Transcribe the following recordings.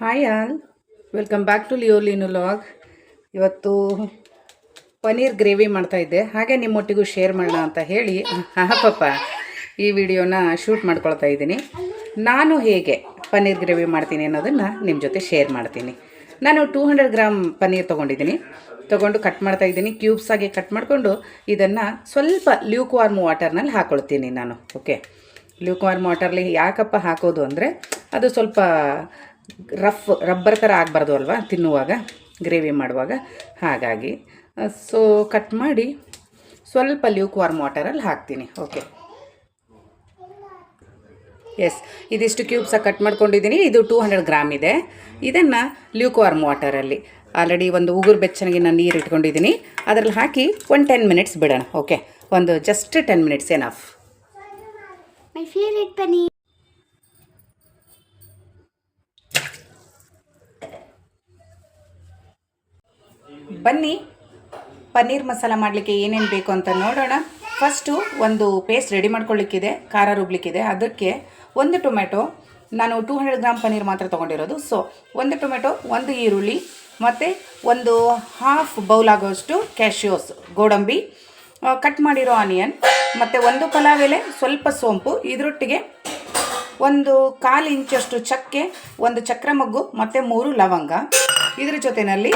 Hi all welcome back to ಲಿಯೋಲಿನು log ಇವತ್ತು paneer gravy ಮಾಡ್ತಾ ಇದ್ದೆ. ಹಾಗೆ ನಿಮ್ಮೊಟ್ಟಿಗೂ ಶೇರ್ ಮಾಡೋಣ ಅಂತ ಹೇಳಿ. ಹಾಂ ಪಾಪ. ಈ ವಿಡಿಯೋನ ಶೂಟ್ ಮಾಡ್ಕೊಳ್ತಾ ಇದ್ದೀನಿ. ನಾನು ಹೇಗೆ ಪನ್ನೀರ್ ಗ್ರೇವಿ ಮಾಡ್ತೀನಿ ಅನ್ನೋದನ್ನು ನಿಮ್ಮ ಜೊತೆ ಶೇರ್ ಮಾಡ್ತೀನಿ. ನಾನು ಟೂ ಹಂಡ್ರೆಡ್ ಗ್ರಾಮ್ ಪನ್ನೀರ್ ತೊಗೊಂಡಿದ್ದೀನಿ. ತೊಗೊಂಡು ಕಟ್ ಮಾಡ್ತಾ ಇದ್ದೀನಿ. ಕ್ಯೂಬ್ಸ್ ಆಗಿ ಕಟ್ ಮಾಡಿಕೊಂಡು ಇದನ್ನು ಸ್ವಲ್ಪ ಲ್ಯೂಕ್ ವಾರ್ಮ್ ವಾಟರ್ನಲ್ಲಿ ಹಾಕ್ಕೊಳ್ತೀನಿ ನಾನು. ಓಕೆ ಲ್ಯೂಕ್ ವಾರ್ಮ್ ವಾಟರ್ಲಿ ಯಾಕಪ್ಪ ಹಾಕೋದು ಅಂದರೆ ಅದು ಸ್ವಲ್ಪ ರಫ್, ರಬ್ಬರ್ ಥರ ಆಗಬಾರ್ದು ಅಲ್ವಾ? ತಿನ್ನುವಾಗ, ಗ್ರೇವಿ ಮಾಡುವಾಗ. ಹಾಗಾಗಿ ಸೊ ಕಟ್ ಮಾಡಿ ಸ್ವಲ್ಪ ಲ್ಯೂಕ್ ವಾರ್ಮ್ ವಾಟರಲ್ಲಿ ಹಾಕ್ತೀನಿ. ಓಕೆ ಎಸ್ ಇದಿಷ್ಟು ಕ್ಯೂಬ್ಸಾಗಿ ಕಟ್ ಮಾಡ್ಕೊಂಡಿದ್ದೀನಿ. ಇದು ಟೂ ಹಂಡ್ರೆಡ್ ಗ್ರಾಮ್ ಇದೆ. ಇದನ್ನು ಲ್ಯೂಕ್ ವಾರ್ಮ್ ವಾಟರಲ್ಲಿ ಆಲ್ರೆಡಿ ಒಂದು ಉಗುರು ಬೆಚ್ಚನಿಗೆ ನೀರು ಇಟ್ಕೊಂಡಿದ್ದೀನಿ. ಅದರಲ್ಲಿ ಹಾಕಿ ಒಂದು ಟೆನ್ ಮಿನಿಟ್ಸ್ ಬಿಡೋಣ. ಓಕೆ ಒಂದು just ten minutes enough my favourite paneer. ಬನ್ನಿ. ಪನ್ನೀರ್ ಮಸಾಲ ಮಾಡಲಿಕ್ಕೆ ಏನೇನು ಬೇಕು ಅಂತ ನೋಡೋಣ. ಫಸ್ಟು ಒಂದು ಪೇಸ್ಟ್ ರೆಡಿ ಮಾಡ್ಕೊಳ್ಳಿಕ್ಕಿದೆ, ಖಾರ ರುಬ್ಲಿಕ್ಕಿದೆ. ಅದಕ್ಕೆ ಒಂದು ಟೊಮೆಟೊ ನಾನು ಟೂ ಹಂಡ್ರೆಡ್ ಗ್ರಾಮ್ ಪನ್ನೀರ್ ಮಾತ್ರ ತೊಗೊಂಡಿರೋದು. ಸೊ ಒಂದು ಟೊಮೆಟೊ ಒಂದು ಈರುಳ್ಳಿ, ಮತ್ತು ಒಂದು ಹಾಫ್ ಬೌಲ್ ಆಗೋಷ್ಟು ಕ್ಯಾಶ್ಯೂಸ್ ಗೋಡಂಬಿ ಕಟ್ ಮಾಡಿರೋ ಆನಿಯನ್ ಮತ್ತು ಒಂದು ಪಲಾವ್ ಎಲೆ ಸ್ವಲ್ಪ ಸೋಂಪು. ಇದರೊಟ್ಟಿಗೆ ಒಂದು ಕಾಲು ಇಂಚಷ್ಟು ಚಕ್ಕೆ, ಒಂದು ಚಕ್ರ ಮಗ್ಗು ಮತ್ತು ಮೂರು ಲವಂಗ. ಇದ್ರ ಜೊತೆಯಲ್ಲಿ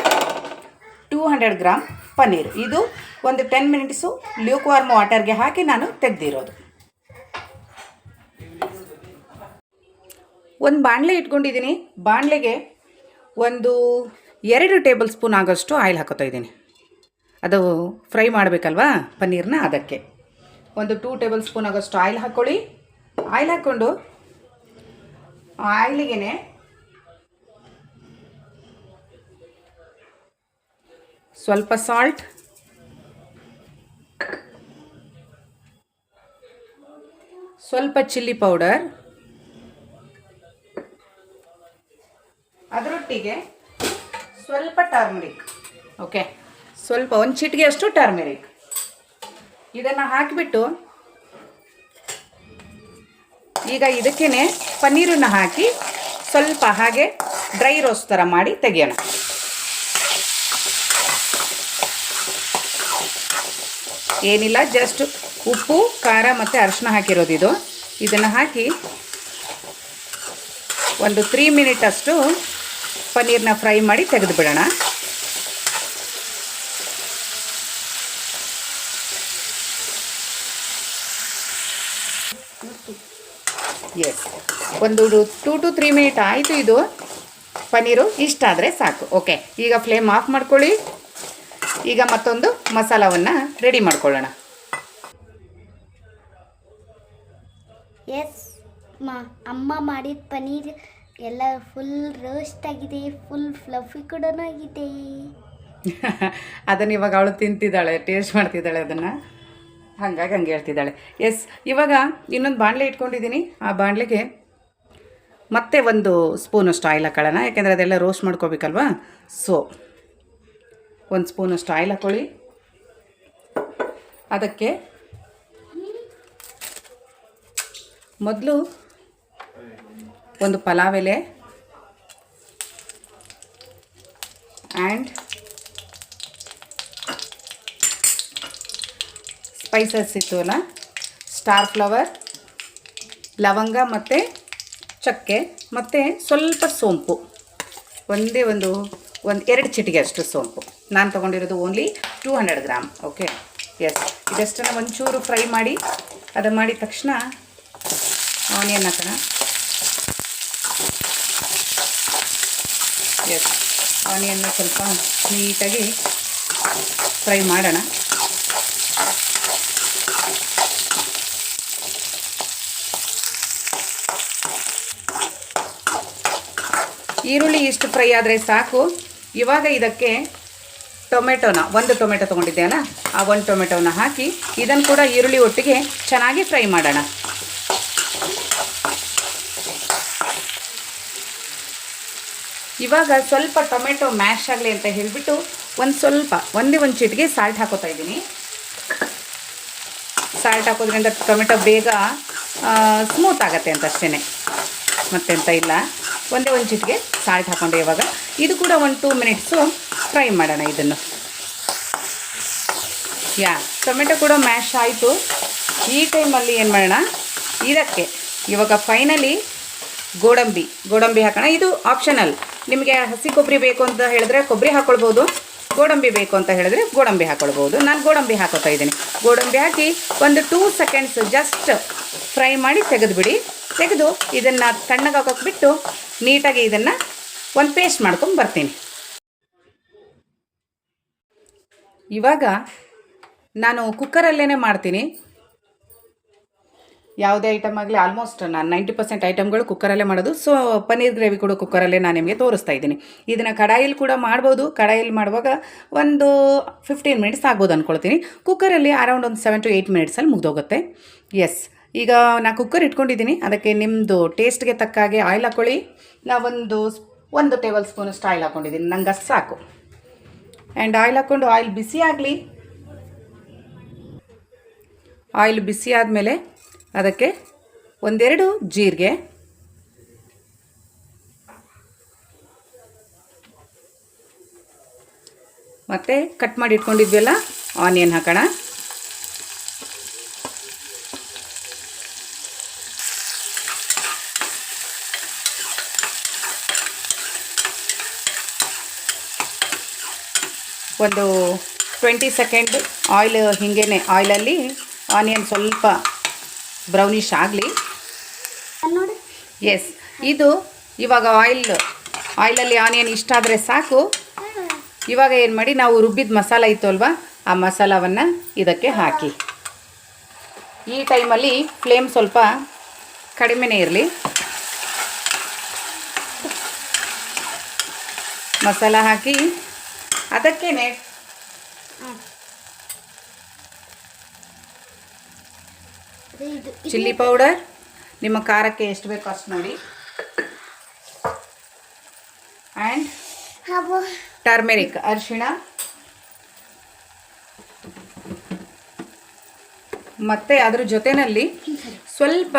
ಟೂ ಹಂಡ್ರೆಡ್ ಗ್ರಾಮ್ ಪನ್ನೀರ್ ಇದು ಒಂದು ಟೆನ್ ಮಿನಿಟ್ಸು ಲ್ಯೂಕ್ ವಾರ್ಮ್ ವಾಟರ್ಗೆ ಹಾಕಿ ನಾನು ತೆಗೆದಿರೋದು. ಒಂದು ಬಾಣಲೆ ಇಟ್ಕೊಂಡಿದ್ದೀನಿ. ಬಾಣಲೆಗೆ ಒಂದು ಎರಡು ಟೇಬಲ್ ಸ್ಪೂನ್ ಆಗೋಷ್ಟು ಆಯಿಲ್ ಹಾಕೋತಾ ಇದ್ದೀನಿ. ಅದು ಫ್ರೈ ಮಾಡಬೇಕಲ್ವಾ ಪನ್ನೀರ್ನ ಅದಕ್ಕೆ. ಒಂದು ಟೂ ಟೇಬಲ್ ಸ್ಪೂನ್ ಆಗೋಷ್ಟು ಆಯಿಲ್ ಹಾಕ್ಕೊಳ್ಳಿ ಆಯಿಲ್ ಹಾಕ್ಕೊಂಡು ಆಯಿಲಿಗೆ ಸ್ವಲ್ಪ ಸಾಲ್ಟ್ ಸ್ವಲ್ಪ ಚಿಲ್ಲಿ ಪೌಡರ್ ಅದರೊಟ್ಟಿಗೆ ಸ್ವಲ್ಪ ಟರ್ಮರಿಕ್ ಓಕೆ ಸ್ವಲ್ಪ ಒಂದು ಚಿಟಿಗೆ ಅಷ್ಟು ಟರ್ಮೆರಿಕ್ ಇದನ್ನು ಹಾಕಿಬಿಟ್ಟು ಈಗ ಇದಕ್ಕೇ ಪನ್ನೀರನ್ನು ಹಾಕಿ ಸ್ವಲ್ಪ ಹಾಗೆ ಡ್ರೈ ರೋಸ್ಟ್ ಥರ ಮಾಡಿ ತೆಗೆಯೋಣ. ಏನಿಲ್ಲ ಜಸ್ಟ್ ಉಪ್ಪು, ಖಾರ ಮತ್ತು ಅರಿಶಿನ ಹಾಕಿರೋದು ಇದು. ಇದನ್ನು ಹಾಕಿ ಒಂದು ತ್ರೀ ಮಿನಿಟ್ ಅಷ್ಟು ಪನ್ನೀರ್ನ ಫ್ರೈ ಮಾಡಿ ತೆಗೆದು ಬಿಡೋಣ ಎಸ್ ಒಂದು ಟೂ ಟು ತ್ರೀ ಮಿನಿಟ್ ಆಯಿತು ಇದು. ಪನ್ನೀರು ಇಷ್ಟ ಆದರೆ ಸಾಕು. ಓಕೆ ಈಗ ಫ್ಲೇಮ್ ಆಫ್ ಮಾಡ್ಕೊಳ್ಳಿ. ಈಗ ಮತ್ತೊಂದು ಮಸಾಲವನ್ನು ರೆಡಿ ಮಾಡ್ಕೊಳ್ಳೋಣ. ಎಸ್ ಮಾ ಅಮ್ಮ ಮಾಡಿದ ಪನೀರ್ ಎಲ್ಲ ಫುಲ್ ರೋಸ್ಟ್ ಆಗಿದೆ ಫುಲ್ ಫ್ಲಫಿ ಕೂಡ ಆಗಿದೆ. ಅದನ್ನು ಇವಾಗ ಅವಳು ತಿಂತಿದ್ದಾಳೆ ಟೇಸ್ಟ್ ಮಾಡ್ತಿದ್ದಾಳೆ ಅದನ್ನು. ಹಾಗಾಗಿ ಹಂಗೆ ಹೇಳ್ತಿದ್ದಾಳೆ. ಎಸ್ ಇವಾಗ ಇನ್ನೊಂದು ಬಾಣಲೆ ಇಟ್ಕೊಂಡಿದ್ದೀನಿ. ಆ ಬಾಣಲೆಗೆ ಮತ್ತೆ ಒಂದು ಸ್ಪೂನಷ್ಟು ಆಯಿಲ್ ಹಾಕೊಳ್ಳೋಣ ಯಾಕೆಂದರೆ ಅದೆಲ್ಲ ರೋಸ್ಟ್ ಮಾಡ್ಕೋಬೇಕಲ್ವಾ? ಸೊ ಒಂದು ಸ್ಪೂನಷ್ಟು ಆಯಿಲ್ ಹಾಕ್ಕೊಳ್ಳಿ ಅದಕ್ಕೆ ಮೊದಲು ಒಂದು ಪಲಾವ್ ಎಲೆ ಆ್ಯಂಡ್ ಸ್ಪೈಸಸ್ ಇತ್ತು ಅಲ್ಲ? ಸ್ಟಾರ್ ಫ್ಲವರ್, ಲವಂಗ ಮತ್ತು ಚಕ್ಕೆ ಮತ್ತು ಸ್ವಲ್ಪ ಸೋಂಪು. ಒಂದೇ ಒಂದು ಒಂದು ಎರಡು ಚಿಟಿಗೆ ಅಷ್ಟು ಸೋಂಪು. ನಾನು ತೊಗೊಂಡಿರೋದು only two hundred gram. Okay yes ಇದಷ್ಟನ್ನು ಒಂಚೂರು ಫ್ರೈ ಮಾಡಿ, ಅದು ಮಾಡಿದ ತಕ್ಷಣ ಆನಿಯನ್ ಹಾಕೋಣ. ಎಸ್ ಆನಿಯನ್ನ ಸ್ವಲ್ಪ ನೀಟಾಗಿ ಫ್ರೈ ಮಾಡೋಣ. ಈರುಳ್ಳಿ ಇಷ್ಟು ಫ್ರೈ ಆದರೆ ಸಾಕು. ಇವಾಗ ಇದಕ್ಕೆ ಟೊಮೆಟೊನ, ಒಂದು ಟೊಮೆಟೊ ತೊಗೊಂಡಿದ್ದೇನ? ಆ ಒಂದು ಟೊಮೆಟೊನ ಹಾಕಿ ಇದನ್ನು ಕೂಡ ಈರುಳ್ಳಿ ಒಟ್ಟಿಗೆ ಚೆನ್ನಾಗಿ ಫ್ರೈ ಮಾಡೋಣ. ಇವಾಗ ಸ್ವಲ್ಪ ಟೊಮೆಟೊ ಮ್ಯಾಶ್ ಆಗಲಿ ಅಂತ ಹೇಳಿಬಿಟ್ಟು ಒಂದು ಸ್ವಲ್ಪ, ಒಂದೇ ಒಂದು ಚಿಟಿಗೆ ಸಾಲ್ಟ್ ಹಾಕೋತಾ ಇದ್ದೀನಿ. ಸಾಲ್ಟ್ ಹಾಕೋದ್ರಿಂದ ಟೊಮೆಟೊ ಬೇಗ ಸ್ಮೂತ್ ಆಗುತ್ತೆ ಅಂತ ಅಷ್ಟೇ ಮತ್ತೆಂತ ಇಲ್ಲ. ಒಂದೇ ಒಂದು ಚಿಟಿಗೆ ಸಾಲ್ಟ್ ಹಾಕೊಂಡೆ ಇವಾಗ. ಇದು ಕೂಡ ಒಂದು ಟೂ ಮಿನಿಟ್ಸು ಫ್ರೈ ಮಾಡೋಣ ಇದನ್ನು. ಯಾ, ಟೊಮೆಟೊ ಕೂಡ ಮ್ಯಾಶ್ ಆಯಿತು. ಈ ಟೈಮಲ್ಲಿ ಏನು ಮಾಡೋಣ? ಇದಕ್ಕೆ ಇವಾಗ ಫೈನಲಿ ಗೋಡಂಬಿ ಗೋಡಂಬಿ ಹಾಕೋಣ. ಇದು ಆಪ್ಷನಲ್ ನಿಮಗೆ ಹಸಿ ಕೊಬ್ಬರಿ ಬೇಕು ಅಂತ ಹೇಳಿದ್ರೆ ಕೊಬ್ಬರಿ ಹಾಕ್ಕೊಳ್ಬೋದು ಗೋಡಂಬಿ ಬೇಕು ಅಂತ ಹೇಳಿದ್ರೆ ಗೋಡಂಬಿ ಹಾಕ್ಕೊಳ್ಬೋದು ನಾನು ಗೋಡಂಬಿ ಹಾಕೋತಾ ಇದ್ದೀನಿ. ಗೋಡಂಬಿ ಹಾಕಿ ಒಂದು ಟೂ ಸೆಕೆಂಡ್ಸ್ ಜಸ್ಟ್ ಫ್ರೈ ಮಾಡಿ ತೆಗೆದುಬಿಡಿ. ತೆಗೆದು ಇದನ್ನು ತಣ್ಣಗೆ ಹಾಕೋಕೆ ಬಿಟ್ಟು ನೀಟಾಗಿ ಇದನ್ನು ಒಂದು ಪೇಸ್ಟ್ ಮಾಡ್ಕೊಂಡು ಬರ್ತೀನಿ. ಇವಾಗ ನಾನು ಕುಕ್ಕರಲ್ಲೇ ಮಾಡ್ತೀನಿ. ಯಾವುದೇ ಐಟಮ್ ಆಗಲಿ ಆಲ್ಮೋಸ್ಟ್ ನಾನು ನೈಂಟಿ ಪರ್ಸೆಂಟ್ ಐಟಮ್ಗಳು ಕುಕ್ಕರಲ್ಲೇ ಮಾಡೋದು. ಸೊ ಪನ್ನೀರ್ ಗ್ರೇವಿ ಕೂಡ ಕುಕ್ಕರಲ್ಲೇ ನಾನು ನಿಮಗೆ ತೋರಿಸ್ತಾ ಇದ್ದೀನಿ. ಇದನ್ನು ಕಡಾಯಲ್ಲಿ ಕೂಡ ಮಾಡ್ಬೋದು. ಕಡಾಯಲ್ಲಿ ಮಾಡುವಾಗ ಒಂದು ಫಿಫ್ಟೀನ್ ಮಿನಿಟ್ಸ್ ಆಗ್ಬೋದು ಅಂದ್ಕೊಳ್ತೀನಿ ಕುಕ್ಕರಲ್ಲಿ ಅರೌಂಡ್ ಒಂದು ಸೆವೆನ್ ಟು ಏಯ್ಟ್ ಮಿನಿಟ್ಸಲ್ಲಿ ಮುಗ್ದೋಗುತ್ತೆ. ಎಸ್ ಈಗ ನಾ ಕುಕ್ಕರ್ ಇಟ್ಕೊಂಡಿದ್ದೀನಿ. ಅದಕ್ಕೆ ನಿಮ್ಮದು ಟೇಸ್ಟ್ಗೆ ತಕ್ಕ ಹಾಗೆ ಆಯಿಲ್ ಹಾಕ್ಕೊಳ್ಳಿ ನಾವೊಂದು ಒಂದು ಒಂದು ಟೇಬಲ್ ಸ್ಪೂನಷ್ಟು ಆಯಿಲ್ ಹಾಕ್ಕೊಂಡಿದ್ದೀನಿ ನಂಗೆ ಸಾಕು. ಆ್ಯಂಡ್ ಆಯಿಲ್ ಹಾಕ್ಕೊಂಡು ಆಯಿಲ್ ಬಿಸಿ ಆಗಲಿ. ಆಯಿಲ್ ಬಿಸಿ ಆದಮೇಲೆ ಅದಕ್ಕೆ ಒಂದೆರಡು ಜೀರಿಗೆ. ಮತ್ತು ಕಟ್ ಮಾಡಿ ಇಟ್ಕೊಂಡಿದ್ವಲ್ಲ ಆನಿಯನ್ ಹಾಕೋಣ. ಒಂದು ಟ್ವೆಂಟಿ ಸೆಕೆಂಡ್ ಆಯಿಲ್ ಹಿಂಗೇನೆ ಆಯಿಲಲ್ಲಿ ಆನಿಯನ್ ಸ್ವಲ್ಪ ಬ್ರೌನಿಷ್ ಆಗಲಿ. ನೋಡಿ. ಎಸ್ ಇದು ಇವಾಗ ಆಯಿಲ್ ಆಯಿಲಲ್ಲಿ ಆನಿಯನ್ ಇಷ್ಟ ಆದರೆ ಸಾಕು. ಇವಾಗ ಏನು ಮಾಡಿ ನಾವು ರುಬ್ಬಿದ ಮಸಾಲ ಇತ್ತು ಅಲ್ವಾ ಆ ಮಸಾಲವನ್ನು ಇದಕ್ಕೆ ಹಾಕಿ. ಈ ಟೈಮಲ್ಲಿ ಫ್ಲೇಮ್ ಸ್ವಲ್ಪ ಕಡಿಮೆನೇ ಇರಲಿ. ಮಸಾಲ ಹಾಕಿ ಅದಕ್ಕೇನೆ ಚಿಲ್ಲಿ ಪೌಡರ್. ನಿಮ್ಮ ಖಾರಕ್ಕೆ ಎಷ್ಟು ಬೇಕೋ ಅಷ್ಟು ನೋಡಿ. ಆ್ಯಂಡ್ ಟರ್ಮೆರಿಕ್ ಅರಿಶಿಣ. ಮತ್ತು ಅದ್ರ ಜೊತೆಯಲ್ಲಿ ಸ್ವಲ್ಪ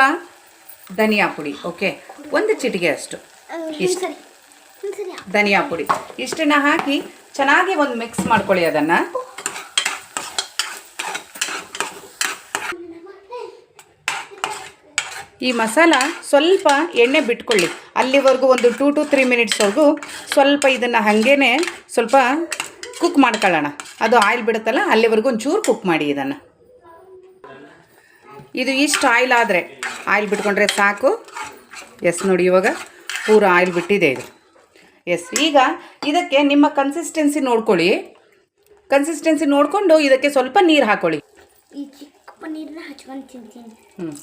ಧನಿಯಾ ಪುಡಿ ಓಕೆ ಒಂದು ಚಿಟಿಗೆ ಅಷ್ಟು. ಇಷ್ಟು. ಧನಿಯಾ ಪುಡಿ. ಇಷ್ಟನ್ನ ಹಾಕಿ ಚೆನ್ನಾಗಿ ಒಂದು ಮಿಕ್ಸ್ ಮಾಡ್ಕೊಳ್ಳಿ ಅದನ್ನು. ಈ ಮಸಾಲ ಸ್ವಲ್ಪ ಎಣ್ಣೆ ಬಿಟ್ಕೊಳ್ಳಿ. ಅಲ್ಲಿವರೆಗೂ ಒಂದು ಟೂ ಟು ತ್ರೀ ಮಿನಿಟ್ಸ್ವರೆಗೂ ಸ್ವಲ್ಪ ಇದನ್ನು ಹಾಗೇ ಸ್ವಲ್ಪ ಕುಕ್ ಮಾಡ್ಕೊಳ್ಳೋಣ. ಅದು ಆಯಿಲ್ ಬಿಡುತ್ತಲ್ಲ, ಅಲ್ಲಿವರೆಗೂ ಒಂಚೂರು ಕುಕ್ ಮಾಡಿ ಇದನ್ನು. ಇದು ಇಷ್ಟು ಆಯಿಲ್ ಆದರೆ ಆಯಿಲ್ ಬಿಟ್ಕೊಂಡ್ರೆ ಸಾಕು. ಎಸ್ ನೋಡಿ ಇವಾಗ ಪೂರ ಆಯಿಲ್ ಬಿಟ್ಟಿದೆ ಇದು. ಎಸ್ ಈಗ ಇದಕ್ಕೆ ನಿಮ್ಮ ಕನ್ಸಿಸ್ಟೆನ್ಸಿ ನೋಡ್ಕೊಳ್ಳಿ. ಕನ್ಸಿಸ್ಟೆನ್ಸಿ ನೋಡಿಕೊಂಡು ಇದಕ್ಕೆ ಸ್ವಲ್ಪ ನೀರು ಹಾಕೊಳ್ಳಿ. ಈ ಚಿಕ್ಕ ಹಚ್ಕೊಂಡು ತಿಂತೀನಿ. ಹ್ಞೂ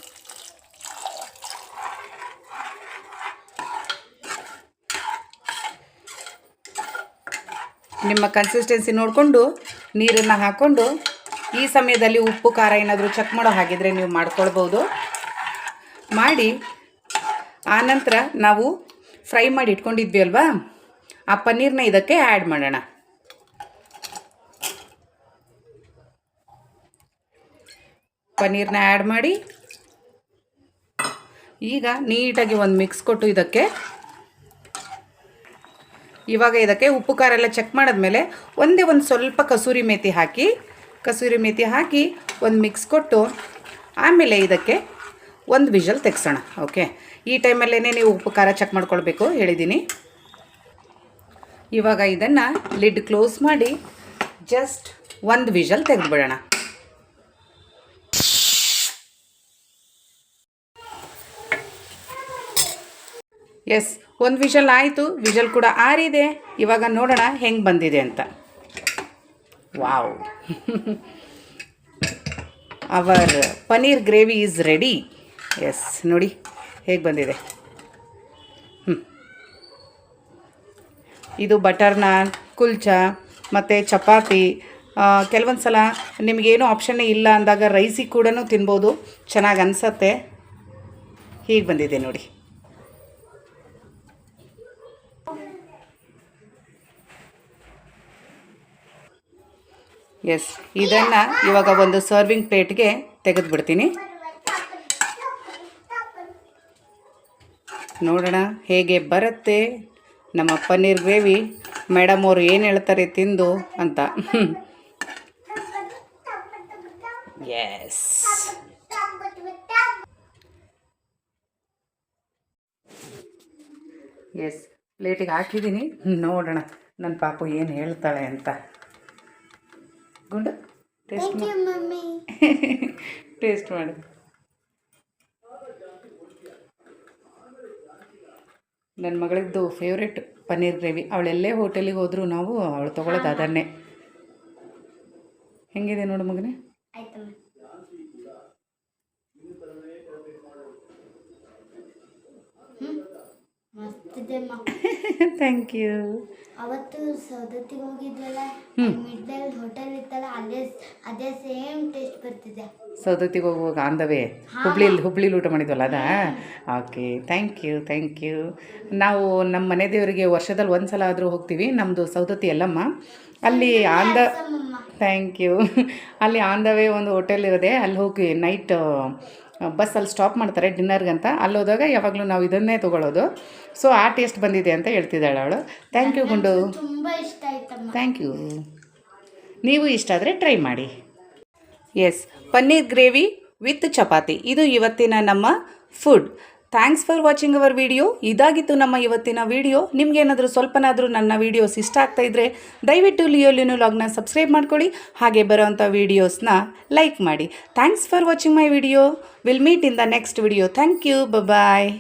ನಿಮ್ಮ ಕನ್ಸಿಸ್ಟೆನ್ಸಿ ನೋಡಿಕೊಂಡು ನೀರನ್ನು ಹಾಕ್ಕೊಂಡು ಈ ಸಮಯದಲ್ಲಿ ಉಪ್ಪು ಖಾರ ಏನಾದರೂ ಚೆಕ್ ಮಾಡೋ ಹಾಗಿದ್ರೆ ನೀವು ಮಾಡ್ಕೊಳ್ಬೋದು. ಮಾಡಿ ಆನಂತರ ನಾವು ಫ್ರೈ ಮಾಡಿ ಇಟ್ಕೊಂಡಿದ್ವಿ ಅಲ್ವಾ? ಆ ಪನ್ನೀರ್ನ ಇದಕ್ಕೆ ಆ್ಯಡ್ ಮಾಡೋಣ. ಪನ್ನೀರ್ನ ಆ್ಯಡ್ ಮಾಡಿ. ಈಗ ನೀಟಾಗಿ ಒಂದು ಮಿಕ್ಸ್ ಕೊಟ್ಟು ಇದಕ್ಕೆ ಇವಾಗ ಇದಕ್ಕೆ ಉಪ್ಪು ಖಾರ ಎಲ್ಲ ಚೆಕ್ ಮಾಡಿದ್ಮೇಲೆ ಒಂದೇ ಒಂದು ಸ್ವಲ್ಪ ಕಸೂರಿ ಮೇತಿ ಹಾಕಿ, ಕಸೂರಿ ಮೇತಿ ಹಾಕಿ ಒಂದು ಮಿಕ್ಸ್ ಕೊಟ್ಟು ಆಮೇಲೆ ಇದಕ್ಕೆ ಒಂದು ವಿಷಲ್ ತೆಗ್ಸೋಣ ಓಕೆ ಈ ಟೈಮಲ್ಲೇ ನೀವು ಉಪ್ಪು ಖಾರ ಚೆಕ್ ಮಾಡ್ಕೊಳ್ಬೇಕು ಹೇಳಿದ್ದೀನಿ. ಇವಾಗ ಇದನ್ನು ಲಿಡ್ ಕ್ಲೋಸ್ ಮಾಡಿ ಜಸ್ಟ್ ಒಂದು ವಿಷಲ್ ತೆಗೆದುಬಿಡೋಣ. ಎಸ್ ಒಂದು ವಿಷಲ್ ಆಯಿತು, ವಿಷಲ್ ಕೂಡ ಆರಿದೆ. ಇವಾಗ ನೋಡೋಣ ಹೆಂಗೆ ಬಂದಿದೆ ಅಂತ. Wow our paneer gravy is ready yes ನೋಡಿ. ಹೇಗೆ ಬಂದಿದೆ? ಇದು ಬಟರ್ ನಾನ್ ಕುಲ್ಚಾ, ಮತ್ತು ಚಪಾತಿ. ಕೆಲವೊಂದು ಸಲ ನಿಮಗೇನು ಆಪ್ಷನ್ನೇ ಇಲ್ಲ ಅಂದಾಗ ರೈಸಿಗೆ ಕೂಡ ತಿನ್ಬೋದು. ಚೆನ್ನಾಗಿ ಅನಿಸತ್ತೆ. ಹೀಗೆ ಬಂದಿದೆ ನೋಡಿ. ಎಸ್ ಇದನ್ನು ಇವಾಗ ಒಂದು ಸರ್ವಿಂಗ್ ಪ್ಲೇಟ್ಗೆ ತೆಗೆದುಬಿಡ್ತೀನಿ. ನೋಡೋಣ ಹೇಗೆ ಬರುತ್ತೆ? ನಮ್ಮ ಪನ್ನೀರ್ ಗ್ರೇವಿ. ಮೇಡಮ್ ಅವರು ಏನು ಹೇಳ್ತಾರೆ ತಿಂದು ಅಂತ. ಎಸ್ ಎಸ್ ಪ್ಲೇಟಿಗೆ ಹಾಕಿದ್ದೀನಿ. ನೋಡೋಣ ನನ್ನ ಪಾಪು ಏನು ಹೇಳ್ತಾಳೆ ಅಂತ. ಗುಂಡು ಟೇಸ್ಟ್ ಟೇಸ್ಟ್ ಮಾಡಿ. ನನ್ನ ಮಗಳಿದ್ದು ಫೇವ್ರೆಟ್ ಪನ್ನೀರ್ ಗ್ರೇವಿ. ಅವಳೆಲ್ಲೇ ಹೋಟೆಲಿಗೆ ಹೋದರೂ ನಾವು ಅವಳು ತೊಗೊಳೋದು ಅದನ್ನೇ. ಹೆಂಗಿದೆ ನೋಡು ಮಗನೇ? ಮಸ್ತಿದೆ ಥ್ಯಾಂಕ್ ಯು ಅವತ್ತು ಸೌದತ್ತಿಗೆ ಹೋಗಿದ್ವಲ್ಲ? ಮಿಡ್ಲಲ್ಲಿ ಹೋಟೆಲ್ ಇತ್ತಲ್ಲ ಅಲ್ಲೇ ಅದೇ ಸೇಮ್ ಟೇಸ್ಟ್ ಬರ್ತಿದೆ. ಸೌದತ್ತಿಗೆ ಹೋಗುವಾಗ ಆಂದವೇ ಹುಬ್ಳಿಲಿ ಹುಬ್ಳಿಲಿ ಊಟ ಮಾಡಿದ್ವಲ್ಲ ಅದಾ? Okay thank you thank you ನಾವು ನಮ್ಮ ಮನೆ ದೇವರಿಗೆ ವರ್ಷದಲ್ಲಿ ಒಂದು ಸಲ ಆದರೂ ಹೋಗ್ತೀವಿ ನಮ್ಮದು ಸೌದತ್ತಿ ಎಲ್ಲಮ್ಮ ಅಲ್ಲಿ ಆಂದ ದ ಥ್ಯಾಂಕ್ ಯು ಅಲ್ಲಿ ಆನ್ ದ ವೇ ಒಂದು ಹೋಟೆಲ್ ಇರೋದೆ ಅಲ್ಲಿ ಹೋಗಿ ನೈಟ್ ಬಸ್ಸಲ್ಲಿ ಸ್ಟಾಪ್ ಮಾಡ್ತಾರೆ ಡಿನ್ನರ್ಗಂತ. ಅಲ್ಲಿ ಹೋದಾಗ ಯಾವಾಗಲೂ ನಾವು ಇದನ್ನೇ ತೊಗೊಳ್ಳೋದು ಸೊ ಆ ಟೇಸ್ಟ್ ಬಂದಿದೆ ಅಂತ ಹೇಳ್ತಿದ್ದಾಳೆ ಅವಳು. ಥ್ಯಾಂಕ್ ಯು ಗುಂಡು. ಥ್ಯಾಂಕ್ ಯು ನೀವು ಇಷ್ಟ ಆದರೆ ಟ್ರೈ ಮಾಡಿ. Yes paneer gravy with chapati. ಇದು ಇವತ್ತಿನ ನಮ್ಮ food thanks for watching our video ಇದಾಗಿತ್ತು ನಮ್ಮ ಇವತ್ತಿನ ವಿಡಿಯೋ ನಿಮಗೇನಾದರೂ ಸ್ವಲ್ಪನಾದರೂ ನನ್ನ ವೀಡಿಯೋಸ್ ಇಷ್ಟ ಆಗ್ತಾ ಇದ್ದರೆ ದಯವಿಟ್ಟು ಲಿಯೋ ಲಿನೋ ಲಾಗ್ನ ಸಬ್ಸ್ಕ್ರೈಬ್ ಮಾಡ್ಕೊಳ್ಳಿ. ಹಾಗೆ ಬರೋವಂಥ ವೀಡಿಯೋಸ್ನ ಲೈಕ್ ಮಾಡಿ. Thanks for watching my video will meet in the next video thank you bye